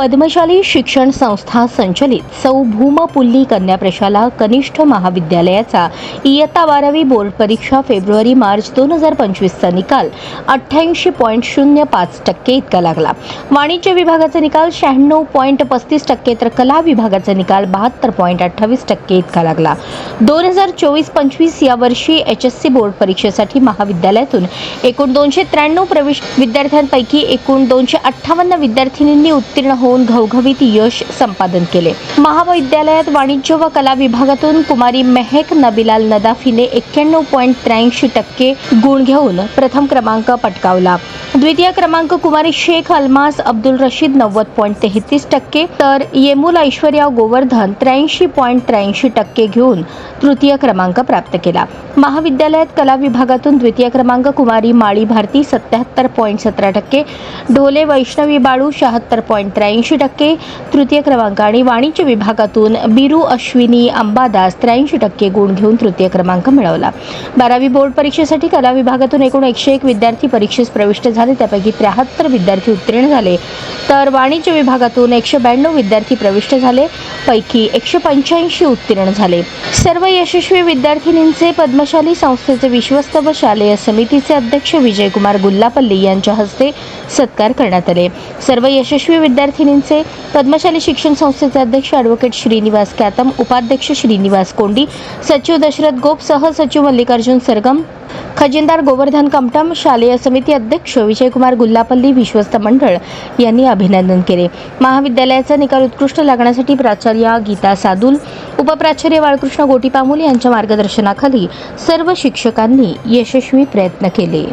पद्मशाली शिक्षण संस्था संचलित सौ भूमपुल्ली कन्या प्रशाला कनिष्ठ महाविद्यालयाचा इयत्ता बारावी बोर्ड परीक्षा फेब्रुवारी मार्च दोन हजार पंचवीसचा निकाल अठ्ठ्याऐंशी पॉईंट शून्य पाच टक्के इतका लागला. वाणिज्य विभागाचा निकाल शहाण्णव पॉईंट पस्तीस टक्के तर कला विभागाचा निकाल बहात्तर पॉईंट अठ्ठावीस टक्के इतका लागला. दोन हजार चोवीस पंचवीस या वर्षी एच एस सी बोर्ड परीक्षेसाठी महाविद्यालयातून एकूण दोनशे त्र्याण्णव प्रवेश विद्यार्थ्यांपैकी एकूण दोनशे अठ्ठावन्न विद्यार्थिनींनी उत्तीर्ण होऊन घवघवीत यश संपादन केले. महाविद्यालयात वाणिज्य व कला विभागातून कुमारी मेहक नबिलाल नदाफीने एक्क्याण्णव पॉईंट त्र्याऐंशी टक्के गुण घेऊन प्रथम क्रमांक पटकावला. द्वितीय क्रमांक कुमारी शेख अल्मास अब्दुल रशीद नव्वद पॉईंट तेहतीस टक्के तर येमुल ऐश्वर्या गोवर्धन त्र्याऐंशी पॉईंट त्र्याऐंशी टक्के घेऊन तृतीय क्रमांक प्राप्त केला. महाविद्यालयात कला विभागातून द्वितीय क्रमांक कुमारी माळी भारती सत्याहत्तर पॉईंट सतरा टक्के ढोले वैष्णवी बाळू शहात्तर पॉईंट त्र्याऐंशी टक्के तृतीय क्रमांक आणि वाणिज्य विभागातून बिरू अश्विनी अंबादास त्र्याऐंशी टक्के गुण घेऊन तृतीय क्रमांक मिळवला. बारावी बोर्ड परीक्षेसाठी कला विभागातून एकूण एकशे एक विद्यार्थी परीक्षेस प्रविष्ट झाले त्यापैकी त्र्याहत्तर विद्यार्थी उत्तीर्ण झाले. तर वाणिज्य विभागातून एकशे ब्याण्णव विद्यार्थी प्रविष्ट झाले पैकी एकशे पंच्याऐंशी उत्तीर्ण झाले. सर्व यशस्वी विद्यार्थिनींचे पद्मशाली संस्थेचे विश्वस्त व शालेय समितीचे अध्यक्ष विजयकुमार गुल्लापल्ली यांच्या हस्ते सत्कार करण्यात आले. सर्व यशस्वी विद्यार्थिनींचे पद्मशाली शिक्षण संस्थेचे अध्यक्ष ॲडव्होकेट श्रीनिवास कॅतम उपाध्यक्ष श्रीनिवास कोंडी सचिव दशरथ गोप सहसचिव मल्लिकार्जुन सरगम खजिनदार गोवर्धन कमटम शालेय समिती अध्यक्ष विजयकुमार गुल्लापल्ली विश्वस्त मंडळ यांनी अभिनंदन केले. महाविद्यालयाचा निकाल उत्कृष्ट लागण्यासाठी प्राचार्य गीता सादुल उपप्राचार्य बाळकृष्ण गोटीपामुल यांच्या मार्गदर्शनाखाली सर्व शिक्षकांनी यशस्वी प्रयत्न केले.